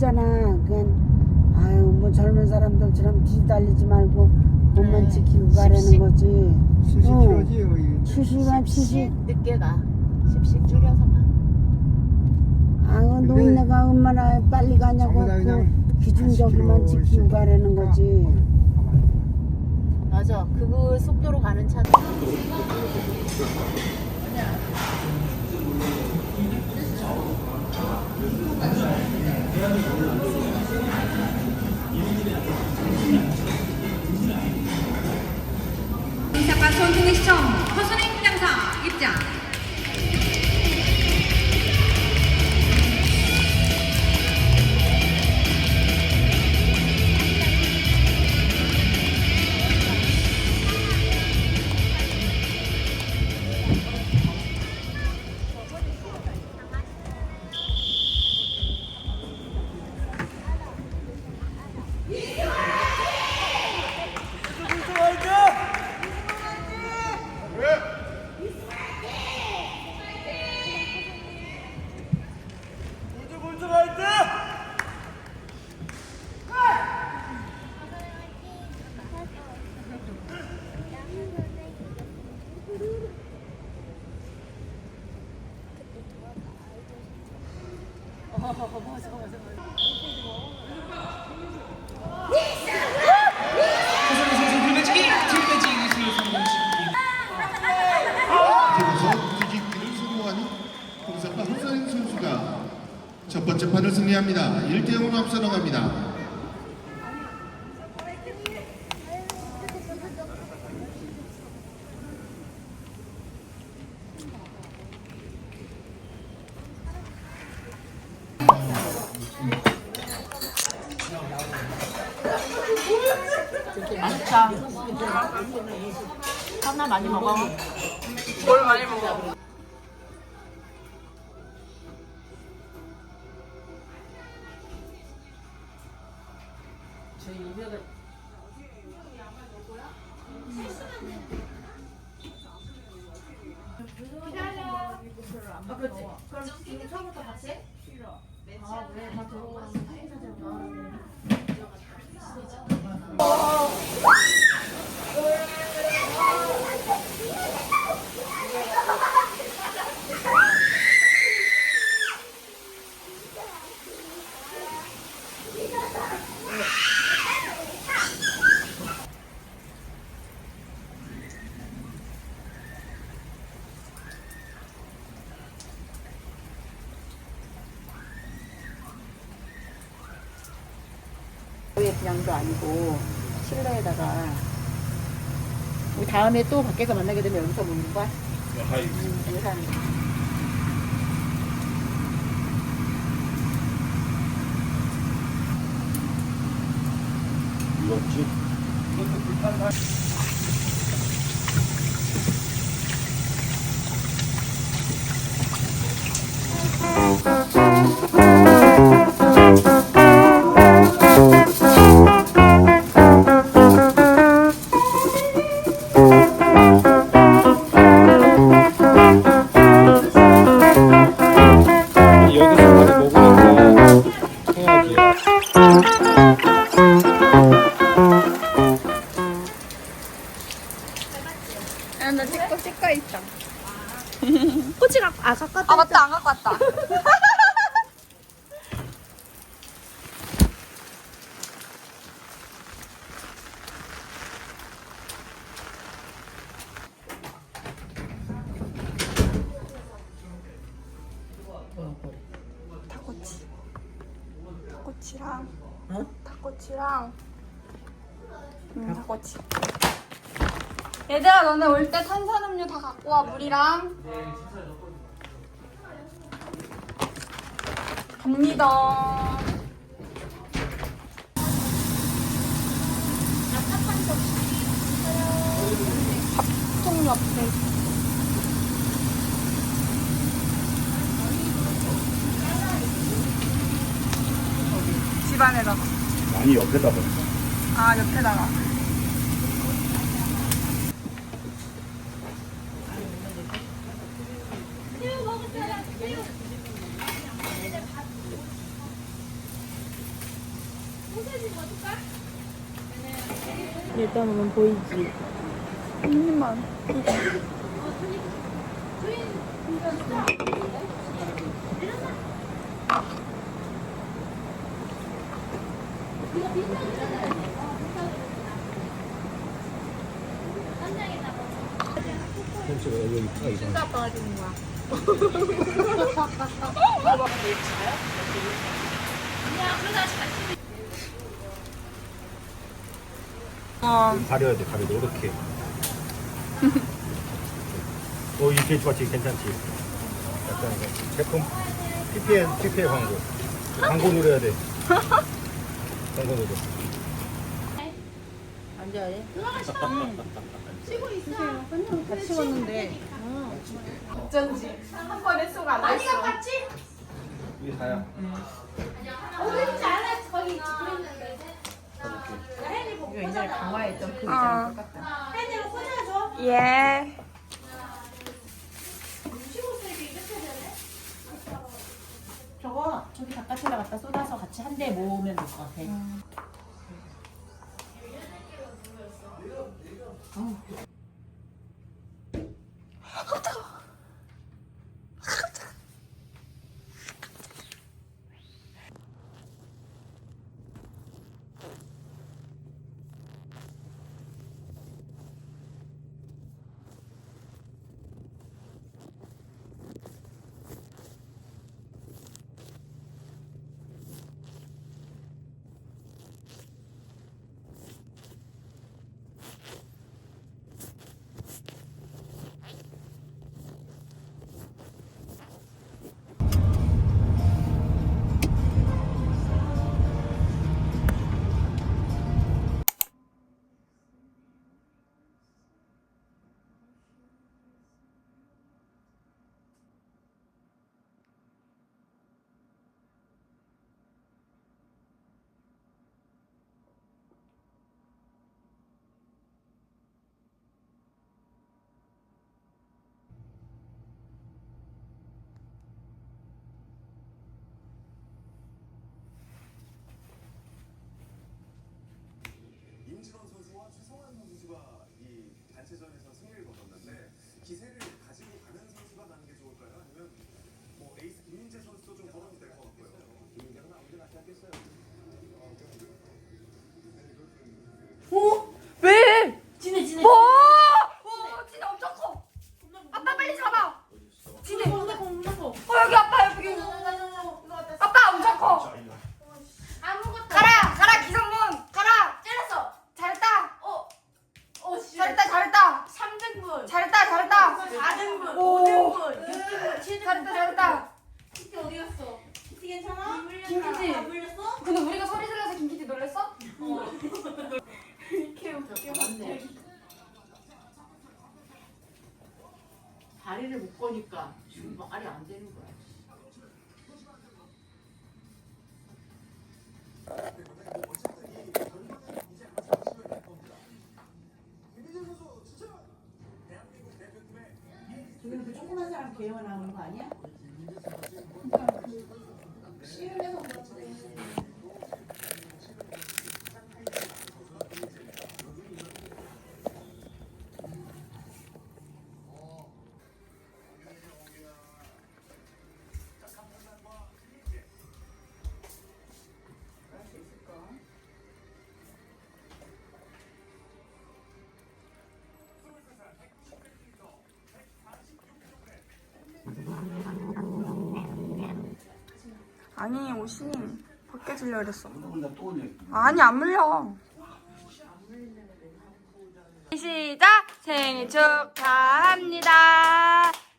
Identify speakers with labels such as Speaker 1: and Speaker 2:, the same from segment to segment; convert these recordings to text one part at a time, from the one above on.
Speaker 1: 그 있잖아. 그냥, 아유, 뭐 젊은 사람들처럼 뒤달리지 말고 몸만
Speaker 2: 네.
Speaker 1: 지키고 가라는. 거지.
Speaker 3: 수십
Speaker 1: 응.
Speaker 3: 킬로지 여기.
Speaker 1: 70만 70.
Speaker 2: 십 늦게 가. 십씩 줄여서만.
Speaker 1: 아유,
Speaker 3: 근데
Speaker 1: 노인네가 얼마나 빨리 가냐고
Speaker 3: 전부 다 그냥
Speaker 1: 그 기준적으로만
Speaker 3: 80
Speaker 1: 지키고 가라는 거지.
Speaker 2: 맞아. 그거 속도로 가는 차.
Speaker 4: 잠깐 손등의 시청 허선행 장사 입장
Speaker 5: 첫 번째 판을 승리합니다. 1대 0으로 앞서 나갑니다.
Speaker 2: 맛있다. 하나 많이 먹어. 뭘 많이 먹어?
Speaker 1: 왜 그냥도 아니고 우리 다음에 또 밖에서 만나게 되면 여기서 먹는 거야? 음, 여기서 하는 거야.
Speaker 6: 여기서 닭꼬치랑
Speaker 7: 어?
Speaker 6: 닭꼬치랑 음, 닭꼬치 얘들아 너네 올 때 탄산음료 다 갖고 와 물이랑. 갑니다. 밥통 옆에 집안에다가
Speaker 4: 많이 옆에다 봐.
Speaker 6: 아 옆에다가
Speaker 7: 일단 오면 보이지.
Speaker 6: 한입만 진짜 아빠가 주는 거야 어,
Speaker 4: 가려야 돼, 가려야 돼. 이렇게. 어, 이게 좋아, 지금 괜찮지? 약간 이거 제품 PPL, PPL 광고. 광고 누려야 돼. 광고 누려.
Speaker 7: 앉아야 돼?
Speaker 1: 같이 왔는데
Speaker 6: 어쩐지 한 번에 쏙안 왔어
Speaker 4: 이게 다야.
Speaker 7: 이거 옛날에 강화했던 그
Speaker 6: 어.
Speaker 7: 의자랑 똑같다.
Speaker 6: 예.
Speaker 7: 저거 저기 바깥에다 갖다 쏟아서 같이 한 대 모으면 될 것 같아. 다리를 못 거니까 지금 말이 안 되는 거야. 아니
Speaker 6: 옷이 깨질려 그랬어. 아니 안 물려. 시작 생일 축하합니다.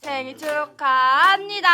Speaker 6: 생일 축하합니다.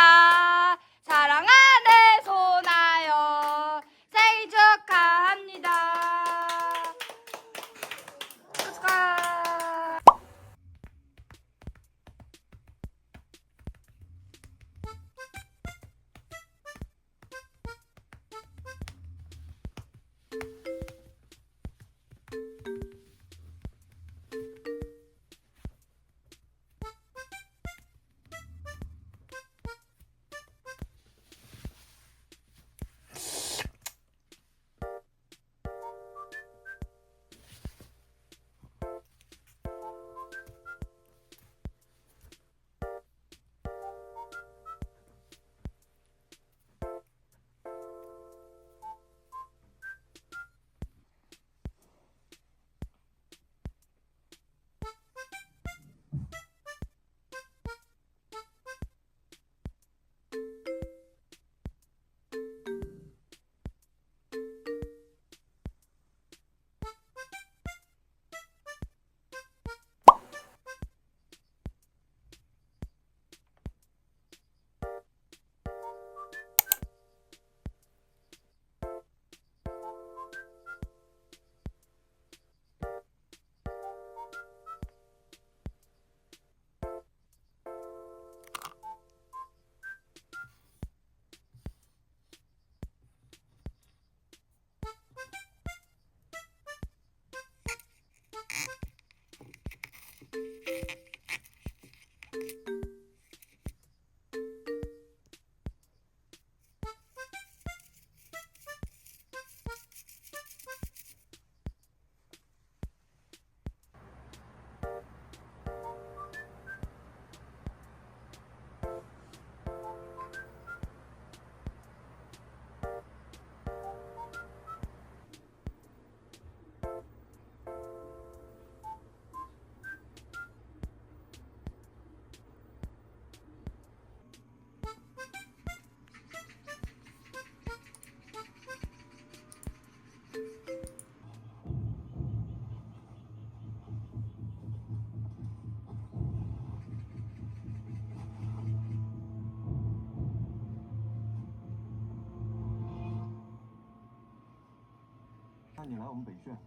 Speaker 8: 来我们北炫，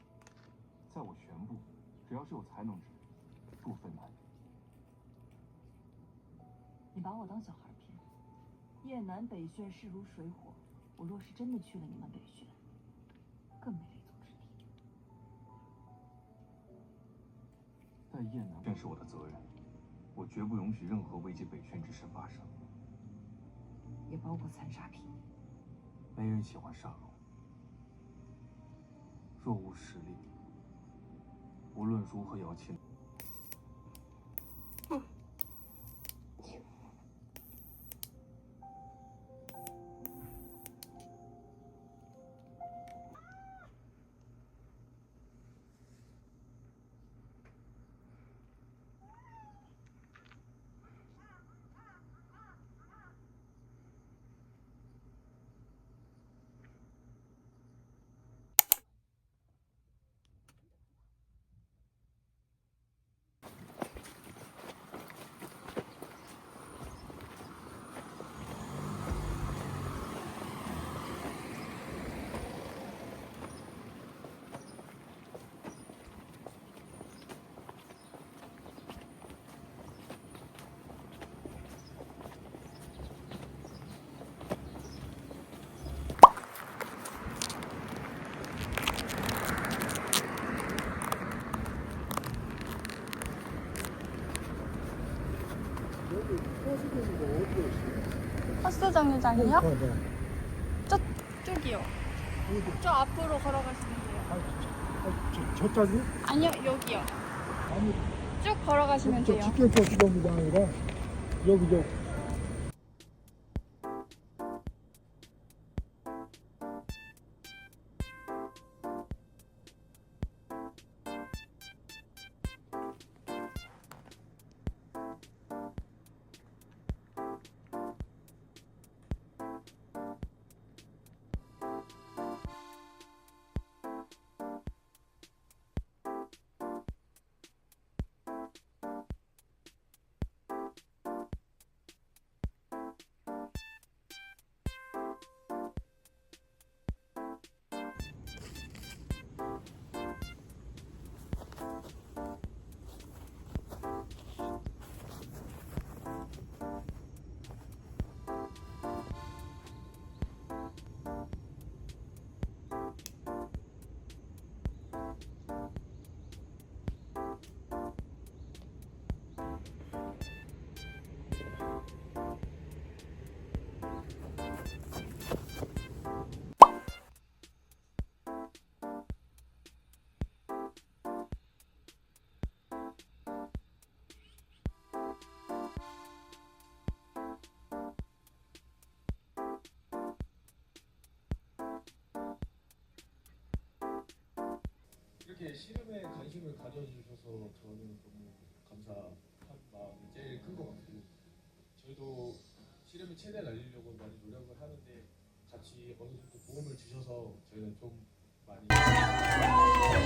Speaker 8: 在我全部，只要是有才能之人，不分男女。
Speaker 9: 你把我当小孩骗？雁南北炫势如水火，我若是真的去了你们北炫，更没立足之地。
Speaker 8: 但雁南，便是我的责任，我绝不容许任何危及北炫之事发生。
Speaker 9: 也包括残杀品。
Speaker 8: 没人喜欢杀戮，若无实力，无论如何也要
Speaker 6: 버스 정류장이요? 저쪽이요. 저 앞으로 걸어가시면 돼요.
Speaker 3: 저까지?
Speaker 6: 아니요, 여기요.
Speaker 3: 아니,
Speaker 6: 쭉 걸어가시면
Speaker 3: 저
Speaker 6: 돼요.
Speaker 3: 직결버스 정류장이라 여기 저
Speaker 10: 이렇게 씨름에 관심을 가져주셔서 저는 너무 감사한 마음이 제일 큰 것 같고 저희도 씨름을 최대한 알리려고 많이 노력을 하는데 같이 어느 정도 도움을 주셔서 저희는 좀 많이
Speaker 11: 마음이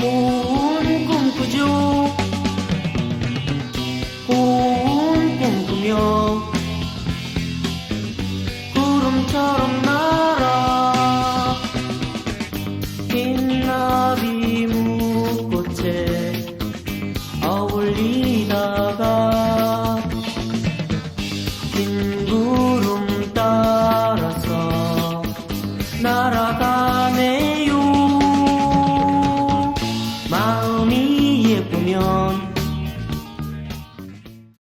Speaker 11: Oh.